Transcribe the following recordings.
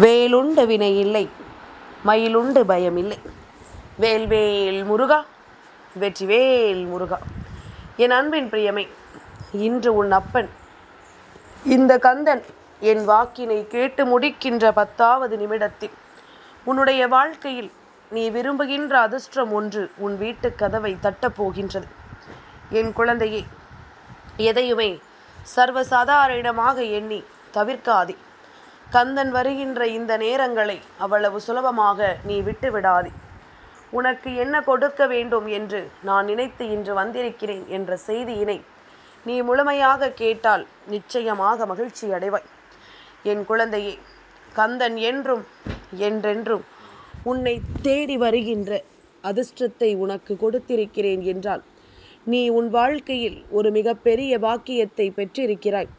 வேலுண்டு வினை இல்லை மயிலுண்டு பயம் இல்லை. வேல்வேல் முருகா வெற்றிவேல் முருகா. என் அன்பின் பிரியமை இன்று உன் அப்பன் இந்த கந்தன் என் வாக்கினை கேட்டு முடிக்கின்ற பத்தாவது நிமிடத்தில் உன்னுடைய வாழ்க்கையில் நீ விரும்புகின்ற அதிர்ஷ்டம் ஒன்று உன் வீட்டு கதவை தட்டப் போகின்றது. என் குழந்தையே எதையுமே சர்வசாதாரணமாக எண்ணி தவிர்க்காதே. கந்தன் வருகின்ற இந்த நேரங்களை அவ்வளவு சுலபமாக நீ விட்டு விடாதே உனக்கு என்ன கொடுக்க வேண்டும் என்று நான் நினைத்து இன்று வந்திருக்கிறேன் என்ற செய்தியினை நீ முழுமையாக கேட்டால் நிச்சயமாக மகிழ்ச்சி அடைவாய். என் குழந்தையே கந்தன் என்றும் என்றென்றும் உன்னை தேடி வருகின்ற அதிர்ஷ்டத்தை உனக்கு கொடுத்திருக்கிறேன் என்றால் நீ உன் வாழ்க்கையில் ஒரு மிகப்பெரிய பாக்கியத்தை பெற்றிருக்கிறாய்.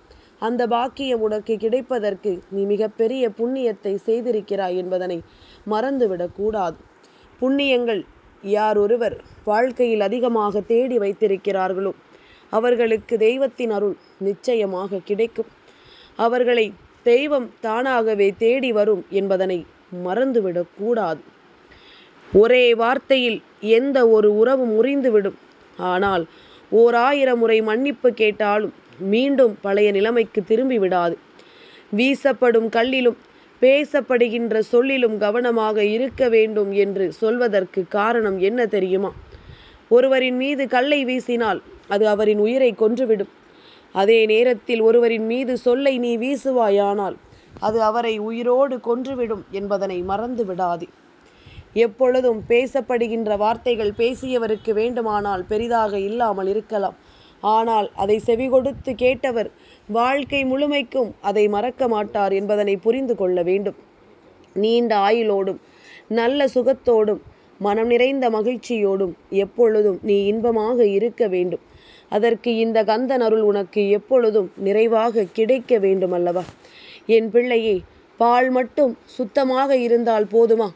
அந்த பாக்கியம் உனக்கு கிடைப்பதற்கு நீ மிகப்பெரிய புண்ணியத்தை செய்திருக்கிறாய் என்பதனை மறந்துவிடக்கூடாது புண்ணியங்கள் யார் ஒருவர் வாழ்க்கையில் அதிகமாக தேடி வைத்திருக்கிறார்களோ அவர்களுக்கு தெய்வத்தின் அருள் நிச்சயமாக கிடைக்கும். அவர்களை தெய்வம் தானாகவே தேடி வரும் என்பதனை மறந்துவிடக்கூடாது ஒரே வார்த்தையில் எந்த ஒரு உறவும் முறிந்துவிடும். ஆனால் ஓர் ஆயிரம் முறை மன்னிப்பு கேட்டாலும் மீண்டும் பழைய நிலைமைக்கு திரும்பி விடாது. வீசப்படும் கல்லிலும் பேசப்படுகின்ற சொல்லிலும் கவனமாக இருக்க வேண்டும் என்று சொல்வதற்கு காரணம் என்ன தெரியுமா? ஒருவரின் மீது கல்லை வீசினால் அது அவரின் உயிரை கொன்றுவிடும். அதே நேரத்தில் ஒருவரின் மீது சொல்லை நீ வீசுவாயானால் அது அவரை உயிரோடு கொன்றுவிடும் என்பதனை மறந்து விடாதே. எப்பொழுதும் பேசப்படுகின்ற வார்த்தைகள் பேசியவருக்கு வேண்டுமானால் பெரிதாக இல்லாமல் இருக்கலாம். ஆனால் அதை செவி கொடுத்து கேட்டவர் வாழ்க்கை முழுமைக்கும் அதை மறக்க மாட்டார் என்பதனை புரிந்து கொள்ள வேண்டும். நீண்ட ஆயுளோடும் நல்ல சுகத்தோடும் மனம் நிறைந்த மகிழ்ச்சியோடும் எப்பொழுதும் நீ இன்பமாக இருக்க வேண்டும். அதற்கு இந்த கந்தன் அருள் உனக்கு எப்பொழுதும் நிறைவாக கிடைக்க வேண்டும் அல்லவா என் பிள்ளையே பால் மட்டும் சுத்தமாக இருந்தால் போதுமா?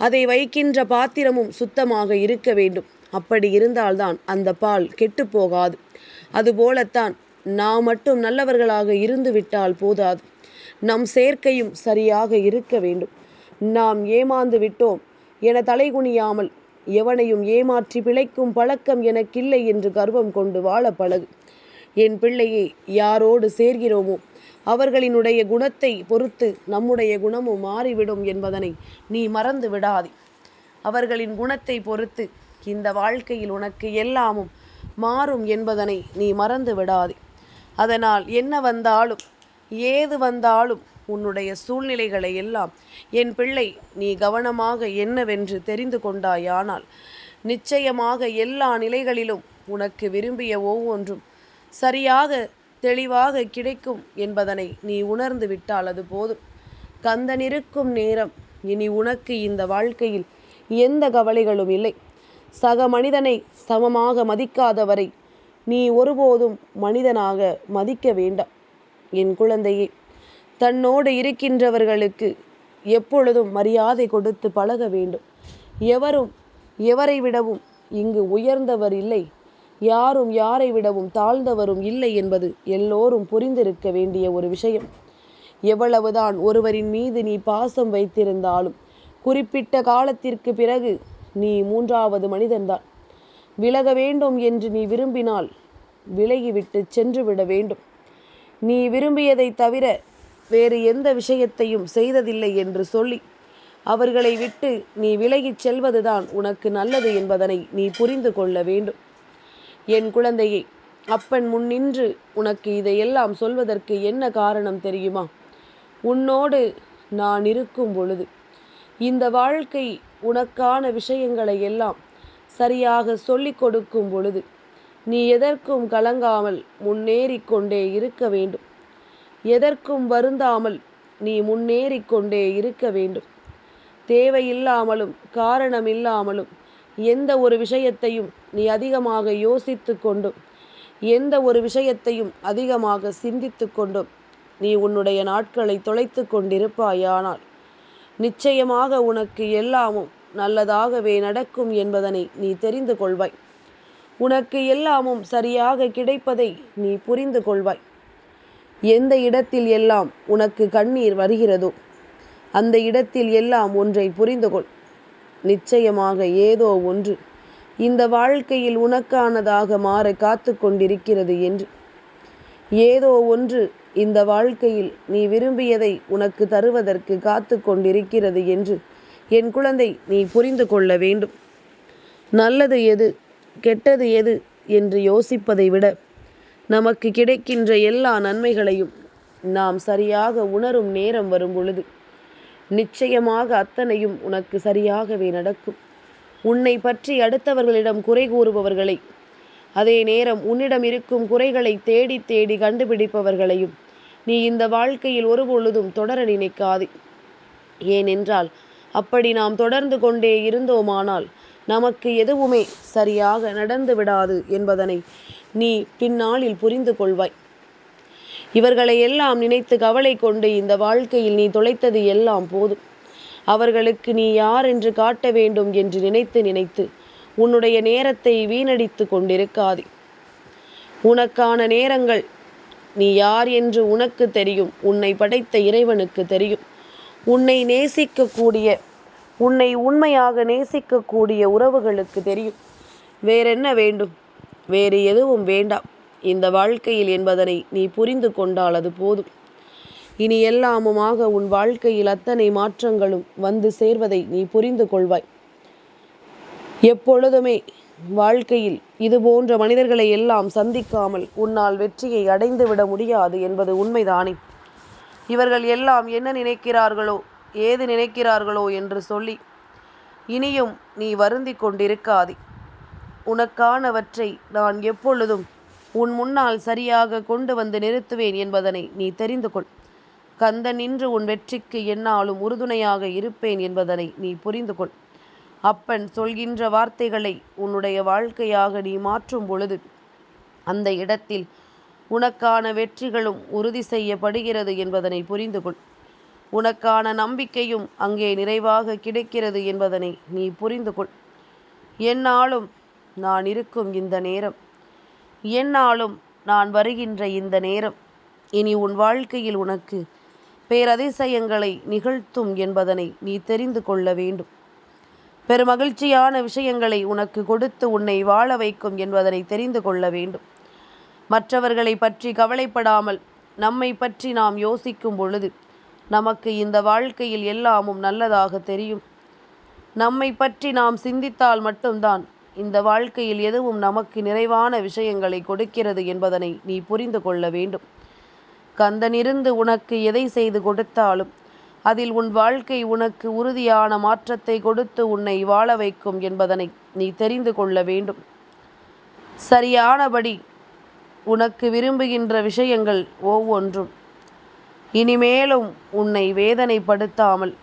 அதை வைக்கின்ற பாத்திரமும் சுத்தமாக இருக்க வேண்டும். அப்படி இருந்தால்தான் அந்த பால் கெட்டு போகாது. அதுபோலத்தான் நாம் மட்டும் நல்லவர்களாக இருந்து விட்டால் போதாது. நம் சேர்க்கையும் சரியாக இருக்க வேண்டும். நாம் ஏமாந்து விட்டோம் என தலைகுனியாமல் எவனையும் ஏமாற்றி பிழைக்கும் பழக்கம் எனக்கில்லை என்று கர்வம் கொண்டு வாழ பழகு. என் பிள்ளையை யாரோடு சேர்கிறோமோ? அவர்களினுடைய குணத்தை பொறுத்து நம்முடைய குணமும் மாறிவிடும் என்பதனை நீ மறந்து விடாதே அவர்களின் குணத்தை பொறுத்து இந்த வாழ்க்கையில் உனக்கு எல்லாமும் மாறும் என்பதனை நீ மறந்து விடாதே. அதனால் என்ன வந்தாலும் ஏது வந்தாலும் உன்னுடைய சூழ்நிலைகளை எல்லாம் என் பிள்ளை நீ கவனமாக என்னவென்று தெரிந்து கொண்டாயானால் நிச்சயமாக எல்லா நிலைகளிலும் உனக்கு விரும்பிய ஒவ்வொன்றும் சரியாக தெளிவாக கிடைக்கும் என்பதனை நீ உணர்ந்து விட்டால் அது போதும். கந்தனிருக்கும் நேரம் இனி உனக்கு இந்த வாழ்க்கையில் எந்த கவலைகளும் இல்லை. சக மனிதனை சமமாக மதிக்காதவரை நீ ஒருபோதும் மனிதனாக மதிக்க வேண்டாம். என் குழந்தையே தன்னோடு இருக்கின்றவர்களுக்கு எப்பொழுதும் மரியாதை கொடுத்து பழக வேண்டும். எவரும் எவரை விடவும் இங்கு உயர்ந்தவர் இல்லை. யாரும் யாரை விடவும் தாழ்ந்தவரும் இல்லை என்பது எல்லோரும் புரிந்திருக்க வேண்டிய ஒரு விஷயம். எவ்வளவுதான் ஒருவரின் மீது நீ பாசம் வைத்திருந்தாலும் குறிப்பிட்ட காலத்திற்கு பிறகு நீ மூன்றாவது மனிதன்தான் விலக வேண்டும் என்று நீ விரும்பினால் விலகிவிட்டு சென்று விட வேண்டும். நீ விரும்பியதை தவிர வேறு எந்த விஷயத்தையும் செய்ததில்லை என்று சொல்லி அவர்களை விட்டு நீ விலகிச் செல்வதுதான் உனக்கு நல்லது என்பதனை நீ புரிந்து கொள்ள வேண்டும். என் குழந்தையை அப்பன் முன்னின்று உனக்கு இதையெல்லாம் சொல்வதற்கு என்ன காரணம் தெரியுமா? உன்னோடு நான் இருக்கும் பொழுது இந்த வாழ்க்கை உனக்கான விஷயங்களை எல்லாம் சரியாக சொல்லிக் கொடுக்கும் பொழுது நீ எதற்கும் கலங்காமல் முன்னேறி கொண்டே இருக்க வேண்டும். எதற்கும் வருந்தாமல் நீ முன்னேறி கொண்டே இருக்க வேண்டும். தேவையில்லாமலும் காரணமில்லாமலும் எந்த ஒரு விஷயத்தையும் நீ அதிகமாக யோசித்து கொண்டும் எந்த ஒரு விஷயத்தையும் அதிகமாக சிந்தித்து கொண்டும் நீ உன்னுடைய நாட்களை தொலைத்து கொண்டிருப்பாயானால் நிச்சயமாக உனக்கு எல்லாமும் நல்லதாகவே நடக்கும் என்பதனை நீ தெரிந்து கொள்வாய். உனக்கு எல்லாமும் சரியாக கிடைப்பதை நீ புரிந்து கொள்வாய். எந்த இடத்தில் எல்லாம் உனக்கு கண்ணீர் வருகிறதோ அந்த இடத்தில் எல்லாம் ஒன்றை புரிந்து கொள். நிச்சயமாக ஏதோ ஒன்று இந்த வாழ்க்கையில் உனக்கானதாக மாற காத்து கொண்டிருக்கிறது என்று. ஏதோ ஒன்று இந்த வாழ்க்கையில் நீ விரும்பியதை உனக்கு தருவதற்கு காத்து கொண்டிருக்கிறது என்று என் குழந்தை நீ புரிந்து கொள்ள வேண்டும். நல்லது எது கெட்டது எது என்று யோசிப்பதை விட நமக்கு கிடைக்கின்ற எல்லா நன்மைகளையும் நாம் சரியாக உணரும் நேரம் வரும் பொழுது நிச்சயமாக அத்தனையும் உனக்கு சரியாகவே நடக்கும். உன்னை பற்றி அடுத்தவர்களிடம் குறை கூறுபவர்களை அதே நேரம் உன்னிடம் இருக்கும் குறைகளை தேடி தேடி கண்டுபிடிப்பவர்களையும் நீ இந்த வாழ்க்கையில் ஒருபொழுதும் தொடர நினைக்காதே. ஏனென்றால் அப்படி நாம் தொடர்ந்து கொண்டே இருந்தோமானால் நமக்கு எதுவுமே சரியாக நடந்து விடாது என்பதனை நீ பின்னாளில் புரிந்து கொள்வாய். இவர்களை எல்லாம் நினைத்து கவலை கொண்டு இந்த வாழ்க்கையில் நீ தொலைத்தது எல்லாம் போதும். அவர்களுக்கு நீ யார் என்று காட்ட வேண்டும் என்று நினைத்து நினைத்து உன்னுடைய நேரத்தை வீணடித்து கொண்டிருக்காதே. உனக்கான நேரங்கள் நீ யார் என்று உனக்கு தெரியும். உன்னை படைத்த இறைவனுக்கு தெரியும். உன்னை நேசிக்கக்கூடிய உன்னை உண்மையாக நேசிக்கக்கூடிய உறவுகளுக்கு தெரியும். வேறென்ன வேண்டும்? வேறு எதுவும் வேண்டாம். இந்த வாழ்க்கையில் என்பதனை நீ புரிந்து கொண்டால் அது போதும். இனி எல்லாமுமாக உன் வாழ்க்கையில் அத்தனை மாற்றங்களும் வந்து சேர்வதை நீ புரிந்து கொள்வாய். எப்பொழுதுமே வாழ்க்கையில் இது போன்ற மனிதர்களை எல்லாம் சந்திக்காமல் உன்னால் வெற்றியை அடைந்துவிட முடியாது என்பது உண்மைதானே? இவர்கள் எல்லாம் என்ன நினைக்கிறார்களோ ஏது நினைக்கிறார்களோ என்று சொல்லி இனியும் நீ வருந்தி கொண்டிருக்காதே. உனக்கானவற்றை நான் எப்பொழுதும் உன் முன்னால் சரியாக கொண்டு வந்து நிறுத்துவேன் என்பதனை நீ தெரிந்து கொள். கந்தன் நின்று உன் வெற்றிக்கு என்னாலும் உறுதுணையாக இருப்பேன் என்பதனை நீ புரிந்து கொள். அப்பன் சொல்கின்ற வார்த்தைகளை உன்னுடைய வாழ்க்கையாக நீ மாற்றும் பொழுது அந்த இடத்தில் உனக்கான வெற்றிகளும் உறுதி செய்யப்படுகிறது என்பதனை புரிந்து கொள். உனக்கான நம்பிக்கையும் அங்கே நிறைவாக கிடைக்கிறது என்பதனை நீ புரிந்து கொள். என்னாலும் நான் இருக்கும் இந்த நேரம் என்னாலும் நான் வருகின்ற இந்த நேரம் இனி உன் வாழ்க்கையில் உனக்கு பேரதிசயங்களை நிகழ்த்தும் என்பதனை நீ தெரிந்து கொள்ள வேண்டும். பெருமகிழ்ச்சியான விஷயங்களை உனக்கு கொடுத்து உன்னை வாழ வைக்கும் என்பதனை தெரிந்து கொள்ள வேண்டும். மற்றவர்களை பற்றி கவலைப்படாமல் நம்மை பற்றி நாம் யோசிக்கும் பொழுது நமக்கு இந்த வாழ்க்கையில் எல்லாமும் நல்லதாக தெரியும். நம்மை பற்றி நாம் சிந்தித்தால் மட்டும்தான் இந்த வாழ்க்கையில் எதுவும் நமக்கு நிறைவான விஷயங்களை கொடுக்கிறது என்பதனை நீ புரிந்து கொள்ள வேண்டும். கந்தனிருந்து உனக்கு எதை செய்து கொடுத்தாலும் அதில் உன் வாழ்க்கை உனக்கு உறுதியான மாற்றத்தை கொடுத்து உன்னை வாழ வைக்கும் என்பதனை நீ தெரிந்து கொள்ள வேண்டும். சரியானபடி உனக்கு விரும்புகின்ற விஷயங்கள் ஒவ்வொன்றும். இனிமேலும் உன்னை வேதனைப்படுத்தாமல்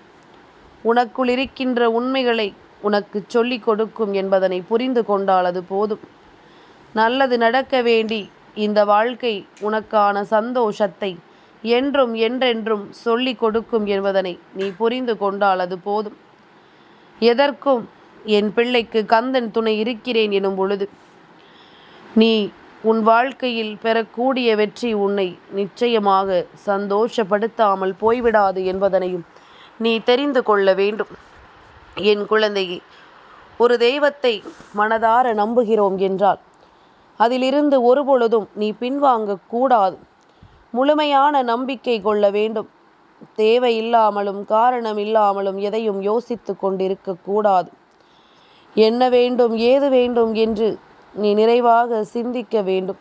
உனக்குள் இருக்கின்ற உண்மைகளை உனக்கு சொல்லிக் கொடுக்கும் என்பதனை புரிந்து கொண்டால் அது போதும். நல்லது நடக்க வேண்டி இந்த வாழ்க்கை உனக்கான சந்தோஷத்தை என்றும் என்றென்றும் சொல்லிக் கொடுக்கும் என்பதனை நீ புரிந்து கொண்டால் அது போதும். எதற்கும் என் பிள்ளைக்கு கந்தன் துணை இருக்கிறேன் எனும் பொழுது நீ உன் வாழ்க்கையில் பெறக்கூடிய வெற்றி உன்னை நிச்சயமாக சந்தோஷப்படுத்தாமல் போய்விடாது என்பதனையும் நீ தெரிந்து கொள்ள வேண்டும். என் குழந்தையே ஒரு தெய்வத்தை மனதார நம்புகிறோம் என்றால் அதிலிருந்து ஒருபொழுதும் நீ பின்வாங்க கூடாது. முழுமையான நம்பிக்கை கொள்ள வேண்டும். தேவையில்லாமலும் காரணம் இல்லாமலும் எதையும் யோசித்து கொண்டிருக்கக்கூடாது என்ன வேண்டும் ஏது வேண்டும் என்று நீ நிறைவாக சிந்திக்க வேண்டும்.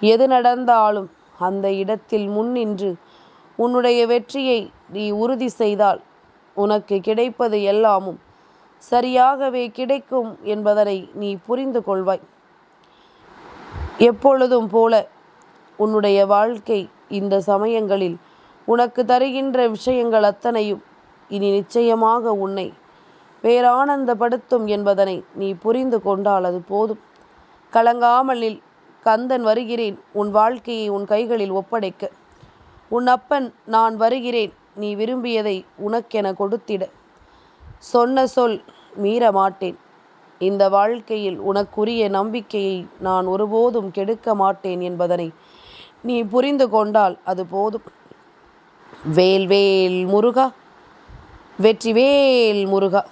எது நடந்தாலும் அந்த இடத்தில் முன்னின்று உன்னுடைய வெற்றியை நீ உறுதி செய்தால் உனக்கு கிடைப்பது எல்லாமும் சரியாகவே கிடைக்கும் என்பதனை நீ புரிந்து கொள்வாய். எப்பொழுதும் போல உன்னுடைய வாழ்க்கை இந்த சமயங்களில் உனக்கு தருகின்ற விஷயங்கள் அத்தனையும் இனி நிச்சயமாக உன்னை பேரானந்தப்படுத்தும் என்பதனை நீ புரிந்து கொண்டால் அது போதும். கலங்காமலில் கந்தன் வருகிறேன். உன் வாழ்க்கையை உன் கைகளில் ஒப்படைக்க. உன் அப்பன் நான் வருகிறேன். நீ விரும்பியதை உனக்கென கொடுத்திட. சொன்ன சொல் மீற மாட்டேன் இந்த வாழ்க்கையில் உனக்குரிய நம்பிக்கையை நான் ஒருபோதும் கெடுக்க மாட்டேன் என்பதனை நீ புரிந்து கொண்டால் அது போதும். வேல் வேல் முருகா. வெற்றிவேல் முருகா.